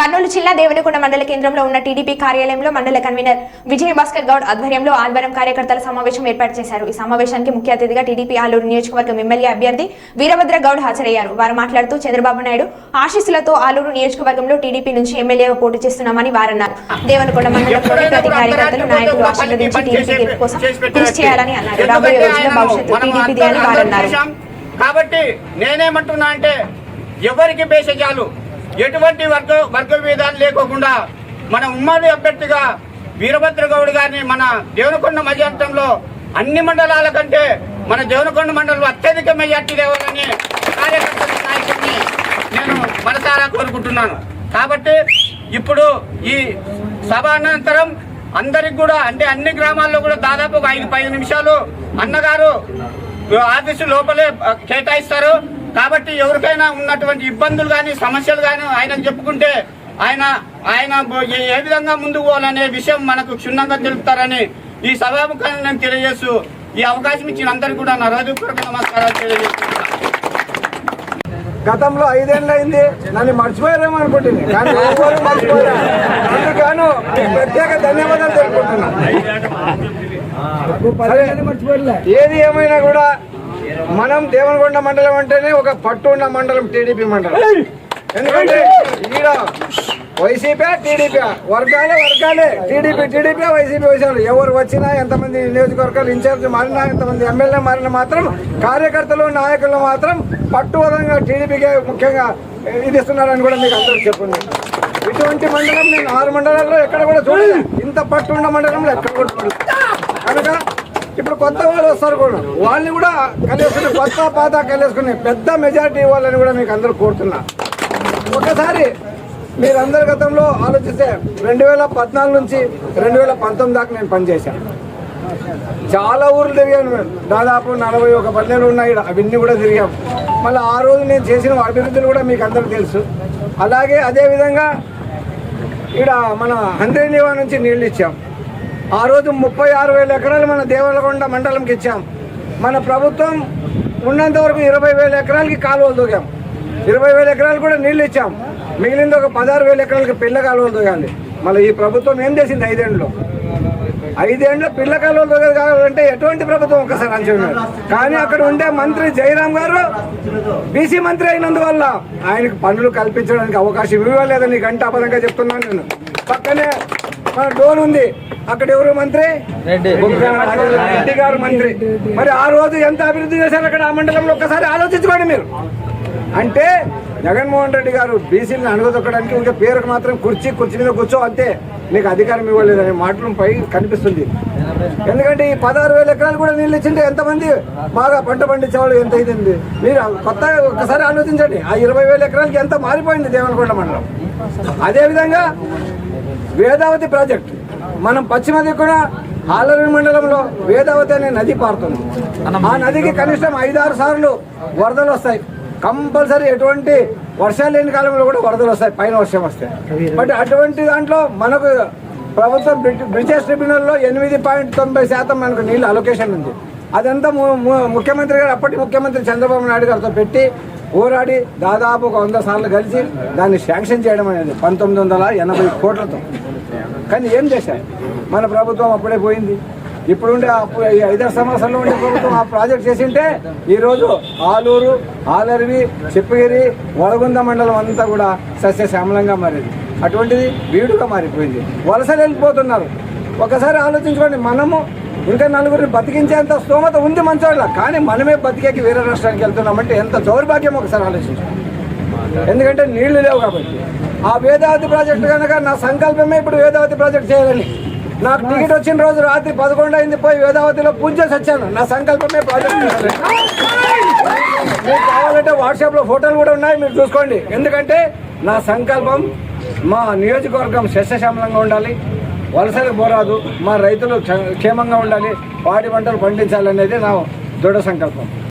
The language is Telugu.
కర్నూలు జిల్లా దేవనకొండ మండల కేంద్రంలో ఉన్న టీడీపీ కార్యాలయంలో మండల కన్వీనర్ విజయ భాస్కర్ గౌడ్ ఆధ్వర్యంలో ఆదివారం కార్యకర్తల సమావేశం ఏర్పాటు చేశారు. ఈ సమావేశానికి ముఖ్య అతిథిగా టీడీపీ ఆలూరు నియోజకవర్గం ఎమ్మెల్యే అభ్యర్థి వీరభద్ర గౌడ్ హాజరయ్యారు. వారు మాట్లాడుతూ చంద్రబాబు నాయుడు ఆశీస్సులతో ఆలూరు నియోజకవర్గంలో టీడీపీ నుంచి ఎమ్మెల్యేగా పోటీ చేస్తున్నామని వారన్నారు. దేవనకొండ మండలంలోని ప్రతి కార్యకర్తలు నాయకులు ఆశీర్వదించి టీడీపీ గెలుపు కోసం కృషి చేయాలని అన్నారు. రాబోయే రోజుల్లో భవిష్యత్తు టీడీపీది అని వారన్నారు. కాబట్టి నేనేమంటున్నా అంటే ఎవరికి భేషజాలు? ఎటువంటి వర్గ వర్గ విధాలు లేకోకుండా మన ఉమ్మడి అభ్యర్థిగా వీరభద్రగౌడ్ గారిని మన దేవనకొండ మధ్యంతంలో అన్ని మండలాల కంటే మన దేవనకొండ మండలం అత్యధిక మెజార్టీ లేవాలని కార్యకర్తల నాయకుడిని నేను మనసారా కోరుకుంటున్నాను. కాబట్టి ఇప్పుడు ఈ సభ అనంతరం అందరికి కూడా అంటే అన్ని గ్రామాల్లో కూడా దాదాపు ఒక ఐదు పది నిమిషాలు అన్నగారు ఆఫీసు లోపలే కేటాయిస్తారు. కాబట్టి ఎవరికైనా ఉన్నటువంటి ఇబ్బందులు కానీ సమస్యలు కానీ ఆయన చెప్పుకుంటే ఆయన ఆయన ఏ- ఏ విధంగా ముందుకు పోవాలనే విషయం మనకు క్షుణ్ణంగా తెలుపుతారని ఈ సభాముఖంగా నేను తెలియజేస్తూ ఈ అవకాశం ఇచ్చిన అందరికీ కూడా నా హృదయపూర్వక నమస్కారాలు తెలియజేస్తున్నాను. గతంలో ఐదేళ్ళు అయింది. నన్ను మర్చిపోయారేమో అనుకుంటుంది కానీ ఎవరు మర్చిపోయా అందుకను ప్రత్యేక ధన్యవాదాలు తెలుపుకుంటున్నా. సరే, ఏది ఏమైనా కూడా మనం దేవనకొండ మండలం అంటేనే ఒక పట్టు ఉన్న మండలం టీడీపీ మండలం. ఎందుకంటే ఈడ వైసీపీ టీడీపీ వర్గాలే వర్గాలే. TDP TDP YCP YCP. ఎవరు వచ్చినా ఎంతమంది నియోజకవర్గాలు ఇన్ఛార్జ్ మారినా ఎంతమంది ఎమ్మెల్యే మారినా మాత్రం కార్యకర్తలు నాయకులు మాత్రం పట్టువదంగా టీడీపీకే ముఖ్యంగా ఇది ఇస్తున్నారని కూడా మీకు అందరూ చెప్పుంది. ఇటువంటి మండలం నేను ఆరు మండలాల్లో ఎక్కడ కూడా చూడలేదు. ఇంత పట్టు ఉన్న మండలంలో ఎక్కడ కూడా చూడలేదు. కనుక ఇప్పుడు కొత్త వాళ్ళు వస్తారు కూడా. వాళ్ళని కూడా కలిసుకుని కొత్త పాత కలిసుకుని పెద్ద మెజారిటీ ఇవ్వాలని కూడా మీకు అందరూ కోరుతున్నా. ఒకసారి మీరందరి గతంలో ఆలోచిస్తే రెండు వేల పద్నాలుగు నుంచి రెండు వేల పంతొమ్మిది దాకా నేను పనిచేశాను. చాలా ఊర్లు తిరిగాను మేము. దాదాపు నలభై ఒక పల్లెలు ఉన్నాయి అవన్నీ కూడా తిరిగాం మళ్ళీ ఆ రోజు నేను చేసిన అభివృద్ధులు కూడా మీకు అందరికీ తెలుసు. అలాగే అదేవిధంగా ఇక్కడ మన హంద్రీనివా నుంచి నీళ్ళు ఇచ్చాం ఆ రోజు ముప్పై ఆరు వేల ఎకరాలు మన దేవలకొండ మండలంకి ఇచ్చాం. మన ప్రభుత్వం ఉన్నంత వరకు ఇరవై వేల ఎకరాలకి కాలువలు తోగాం. ఇరవై వేల ఎకరాలు కూడా నీళ్ళు ఇచ్చాం. మిగిలింది ఒక పదహారు వేల ఎకరాలకి పిల్ల కాలువలు తోగాలి. మళ్ళీ ఈ ప్రభుత్వం ఏం చేసింది ఐదేళ్ళలో ఐదేండ్ల పిల్ల కాలువలు తోగదు కావాలంటే ఎటువంటి ప్రభుత్వం ఒకసారి అంచున్నారు కానీ అక్కడ ఉండే మంత్రి జయరాం గారు బీసీ మంత్రి అయినందువల్ల ఆయనకు పనులు కల్పించడానికి అవకాశం ఇవ్వలేదని గంటాపదంగా చెప్తున్నాను నేను. పక్కనే మన డోన్ ఉంది. అక్కడ ఎవరు మంత్రి? రెడ్డి గారు మంత్రి. మరి ఆ రోజు ఎంత అభివృద్ధి చేశారు అక్కడ ఆ మండలంలో? ఒక్కసారి ఆలోచించుకోండి మీరు. అంటే జగన్మోహన్ రెడ్డి గారు బీసీని అణగదొక్కడానికి ఇంకా పేరుకు మాత్రం కుర్చీ కుర్చీ మీద కూర్చో అంతే. మీకు అధికారం ఇవ్వలేదనే మాటలు పై కనిపిస్తుంది. ఎందుకంటే ఈ పదహారు వేల ఎకరాలు కూడా నీళ్ళు ఇచ్చింటే ఎంతమంది బాగా పంట పండించేవాళ్ళు ఎంత అయింది మీరు కొత్తగా ఒక్కసారి ఆలోచించండి. ఆ ఇరవై వేల ఎకరాలకి ఎంత మారిపోయింది దేవనకొండ మండలం? అదేవిధంగా వేదావతి ప్రాజెక్ట్. మనం పశ్చిమ దిక్కున ఆలరి మండలంలో వేదావతి అనే నది పారుతుంది ఆ నదికి కనిష్టం ఐదారు సార్లు వరదలు వస్తాయి. కంపల్సరీ ఎటువంటి వర్షాలు లేని కాలంలో కూడా వరదలు వస్తాయి పైన వర్షం వస్తాయి. బట్ అటువంటి దాంట్లో మనకు ప్రభుత్వం బ్రిటి- బ్రిటిష్ ట్రిబ్యునల్లో ఎనిమిది పాయింట్ తొంభై శాతం మనకు నీళ్ళు అలొకేషన్ ఉంది. అదంతా ముఖ్యమంత్రి గారు అప్పటి ముఖ్యమంత్రి చంద్రబాబు నాయుడు గారితో పెట్టి పోరాడి దాదాపు ఒక వంద సార్లు కలిసి దాన్ని శాంక్షన్ చేయడం అనేది పంతొమ్మిది వందల ఎనభై కోట్లతో. కానీ ఏం చేశారు? మన ప్రభుత్వం అప్పుడే పోయింది. ఇప్పుడుండే ఈ ఐదారు సంవత్సరాల్లో ఉండే ప్రభుత్వం ఆ ప్రాజెక్ట్ చేసింటే ఈరోజు ఆలూరు ఆలరివి చిప్పగిరి వడగుంద మండలం అంతా కూడా సస్యశ్యామలంగా మారింది. అటువంటిది వీడుగా మారిపోయింది. వలసలు వెళ్ళిపోతున్నారు. ఒకసారి ఆలోచించుకోండి మనము ఇంకా నలుగురిని బతికించేంత స్తోమత ఉంది మంచోళ్ళ కానీ మనమే బతికేకి వేరే రాష్ట్రానికి వెళ్తున్నామంటే ఎంత దౌర్భాగ్యం ఒకసారి ఆలోచించుకోండి. ఎందుకంటే నీళ్ళు లేవు కాబట్టి. ఆ వేదావతి ప్రాజెక్టు కనుక నా సంకల్పమే ఇప్పుడు వేదావతి ప్రాజెక్ట్ చేయాలని. నాకు టికెట్ వచ్చిన రోజు రాత్రి పదకొండు అయింది పోయి వేదావతిలో పూజ చేసి వచ్చాను నా సంకల్పమే ప్రాజెక్ట్ మీకు కావాలంటే వాట్సాప్లో ఫోటోలు కూడా ఉన్నాయి మీరు చూసుకోండి. ఎందుకంటే నా సంకల్పం మా నియోజకవర్గం సస్యశ్యామలంగా ఉండాలి వలసలకు పోరాదు మా రైతులు క్షేమంగా ఉండాలి పాడి పంటలు పండించాలనేది నా దృఢ సంకల్పం.